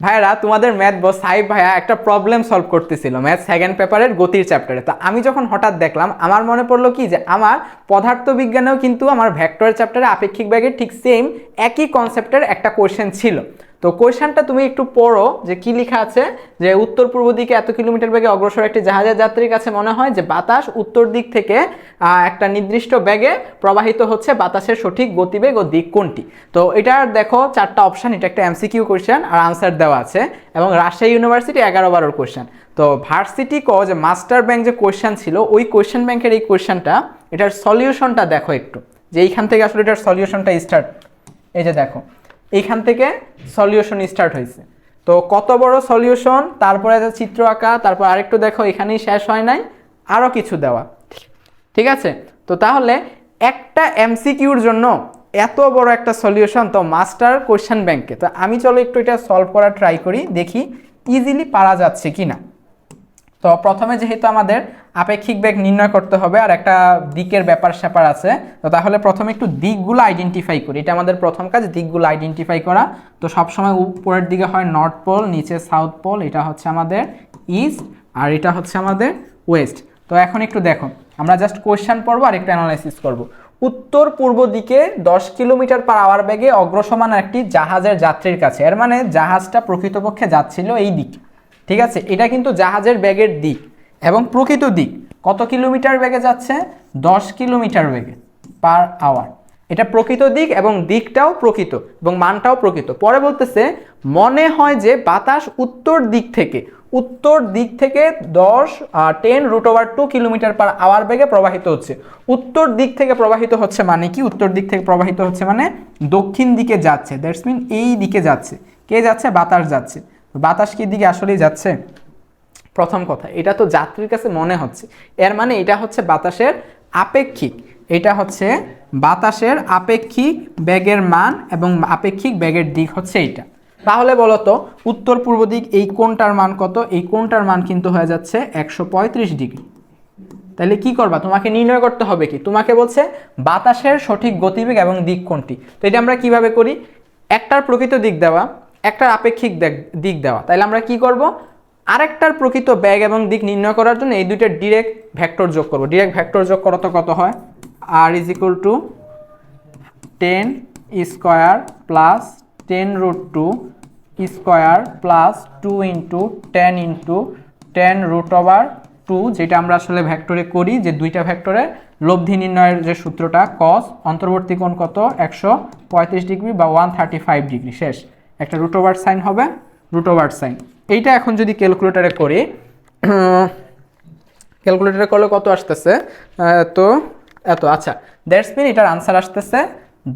ভাইরা তোমাদের ম্যাথ বস সাহেব ভাইয়া একটা প্রবলেম সলভ করতেছিল ম্যাথ সেকেন্ড পেপারের গতির চ্যাপ্টারে তো আমি যখন হঠাৎ দেখলাম, আমার মনে পড়ল কি যে, আমার পদার্থবিজ্ঞানেও কিন্তু আমার ভ্যাক্টরের চ্যাপ্টারে আপেক্ষিক ব্যাগের ঠিক সেম একই কনসেপ্টের একটা কোয়েশ্চেন ছিল। তো কোয়েশ্চেনটা তুমি একটু পড়ো যে কি লেখা আছে, যে উত্তর পূর্ব দিকে এত কিলোমিটার বেগে অগ্রসর একটি জাহাজের যাত্রীর কাছে মনে হয় যে বাতাস উত্তর দিক থেকে একটা নির্দিষ্ট বেগে প্রবাহিত হচ্ছে বাতাসের সঠিক গতিবেগ ও দিক কোনটি। তো এটার দেখো চারটা অপশন এটা একটা এমসিকিউ কোয়েশ্চেন আর আনসার দেওয়া আছে, এবং রাজশাহী ইউনিভার্সিটি এগারো বারোর কোয়েশ্চেন তো ভার্সিটি ক, যে মাস্টার ব্যাংক যে কোয়েশ্চেন ছিল, ওই কোয়েশ্চেন ব্যাংকের এই কোয়েশ্চেনটা এটার সলিউশনটা দেখো একটু। যে এইখান থেকে আসলে এটার সলিউশনটা স্টার্ট এই যে দেখো। এইখান থেকে সলিউশন স্টার্ট হয়েছে। তো কত বড় সলিউশন তারপরে চিত্র আঁকা, তারপর আরেকটু দেখো, এখানেই শেষ হয় নাই আরও কিছু দেওয়া। ঠিক আছে? তো তাহলে একটা এমসিকিউর জন্য এত বড় একটা সলিউশন তো মাস্টার কোশ্চেন ব্যাংকে তো আমি চলো একটু এটা সলভ করার ট্রাই করি, দেখি ইজিলি পারা যাচ্ছে কি না তো প্রথমে যেহেতু আমাদের আপেক্ষিক বেগ নির্ণয় করতে হবে আর একটা দিকের ব্যাপার স্যাপার আছে, তো তাহলে প্রথমে একটু দিকগুলো আইডেন্টিফাই করি। এটা আমাদের প্রথম কাজ, দিকগুলো আইডেন্টিফাই করা। তো সবসময় উপরের দিকে হয় নর্থ পোল নিচে সাউথ পোল এটা হচ্ছে আমাদের ইস্ট আর এটা হচ্ছে আমাদের ওয়েস্ট তো এখন একটু দেখো, আমরা জাস্ট কোয়েশ্চেন পড়ব আর একটু অ্যানালাইসিস করব। উত্তর পূর্ব দিকে দশ কিলোমিটার পার আওয়ার বেগে অগ্রসমান একটি জাহাজের যাত্রীর কাছে, এর মানে জাহাজটা প্রকৃতপক্ষে যাচ্ছিল এই দিকে। ঠিক আছে? এটা কিন্তু জাহাজের ব্যাগের দিক এবং প্রকৃত দিক। কত কিলোমিটার বেগে যাচ্ছে? দশ কিলোমিটার বেগে পার আওয়ার। এটা প্রকৃত দিক এবং দিকটাও প্রকৃত এবং মানটাও প্রকৃত। পরে বলতেছে, মনে হয় যে বাতাস উত্তর দিক থেকে, উত্তর দিক থেকে দশ ten root over two kilometre per hour বেগে প্রবাহিত হচ্ছে। উত্তর দিক থেকে প্রবাহিত হচ্ছে মানে কি? উত্তর দিক থেকে প্রবাহিত হচ্ছে মানে দক্ষিণ দিকে যাচ্ছে। দ্যাটস মিন এই দিকে যাচ্ছে। কে যাচ্ছে? বাতাস যাচ্ছে। বাতাস কি দিকে আসলেই যাচ্ছে? প্রথম কথা, এটা তো যাত্রীর কাছে মনে হচ্ছে। এর মানে এটা হচ্ছে বাতাসের আপেক্ষিক, এটা হচ্ছে বাতাসের আপেক্ষিক ব্যাগের মান এবং আপেক্ষিক ব্যাগের দিক হচ্ছে এইটা। তাহলে বলতো উত্তর পূর্ব দিক এই কোনটার মান কত? এই কোনটার মান কিন্তু হয়ে যাচ্ছে একশো পঁয়ত্রিশ ডিগ্রি। তাহলে কি করবা? তোমাকে নির্ণয় করতে হবে কি? তোমাকে বলছে বাতাসের সঠিক গতিবেগ এবং দিক কোনটি? তো এটা আমরা কীভাবে করি? একটার প্রকৃত দিক দেওয়া একটার আপেক্ষিক দেক- দেওয়া। তাহলে আমরা কি করব? আরেকটার প্রকৃত ব্যাগ এবং দিক নির্ণয় করার জন্য এই দুইটা ডিরেক্ট ভ্যাক্টর যোগ করব। ডিরেক্ট ভেক্টর যোগ করো তো কত হয়? R is equal to ten square plus ten root two square plus two into ten into ten root over two যেটা আমরা আসলে ভ্যাক্টরে করি, যে দুইটা ভ্যাক্টরে লব্ধি নির্ণয়ের যে সূত্রটা কস অন্তর্বর্তী কোণ কত? একশো পঁয়ত্রিশ ডিগ্রি বা ওয়ান ডিগ্রি। শেষ। একটা রুট ওভার সাইন হবে রুট ওভার সাইন এইটা এখন যদি ক্যালকুলেটারে করি ক্যালকুলেটারে করলে কত আসতেছে? তো এত আচ্ছা দ্যাটস মিন এটার আনসার আসতেছে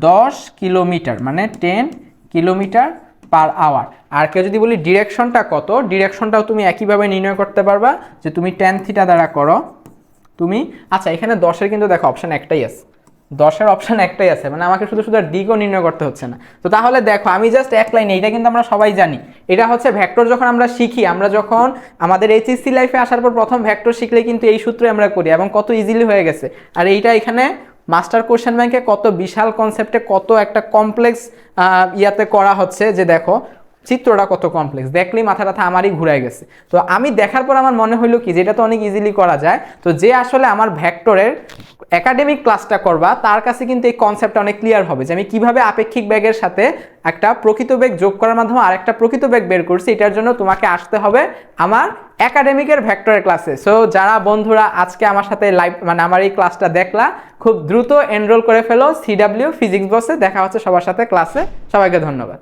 দশ কিলোমিটার মানে টেন কিলোমিটার পার আওয়ার আর কেউ যদি বলি ডিরেকশনটা কত ডিরেকশনটাও তুমি একইভাবে নির্ণয় করতে পারবা যে তুমি টেন থিটা দ্বারা করো। তুমি আচ্ছা এখানে দশের কিন্তু দেখো অপশান একটাই আছে। দশের অপশান একটাই আছে। মানে আমাকে শুধু শুধু আর দিকও নির্ণয় করতে হচ্ছে না। তো তাহলে দেখো, আমি জাস্ট এক লাইনে এটা কিন্তু আমরা সবাই জানি। এটা হচ্ছে ভ্যাক্টর যখন আমরা শিখি, আমরা যখন আমাদের এইচএসসি লাইফে আসার পর প্রথম ভ্যাক্টর শিখলে কিন্তু এই সূত্রে আমরা করি এবং কত ইজিলি হয়ে গেছে। আর এইটা এখানে মাস্টার কোশ্চেন ব্যাংকে কত বিশাল কনসেপ্টে কত একটা কমপ্লেক্স ইয়াতে করা হচ্ছে যে দেখো চিত্রটা কত কমপ্লেক্স দেখলেই মাথা ব্যথা আমারই ঘুরাই গেছে। তো আমি দেখার পর আমার মনে হইল কি, যেটা তো অনেক ইজিলি করা যায়, তো যে আসলে আমার ভ্যাক্টরের একাডেমিক ক্লাসটা করবা, তার কাছে কিন্তু এই কনসেপ্টটা অনেক ক্লিয়ার হবে, যে আমি কীভাবে আপেক্ষিক ব্যাগের সাথে একটা প্রকৃত ব্যাগ যোগ করার মাধ্যমে আর একটা প্রকৃত ব্যাগ বের করছি, এটার জন্য তোমাকে আসতে হবে আমার একাডেমিকের ভ্যাক্টরের ক্লাসে সো যারা বন্ধুরা আজকে আমার সাথে লাইভ মানে আমার এই ক্লাসটা দেখলা, খুব দ্রুত এনরোল করে ফেলো সিডাব্লিউ ফিজিক্স বসে দেখা হচ্ছে সবার সাথে ক্লাসে সবাইকে ধন্যবাদ।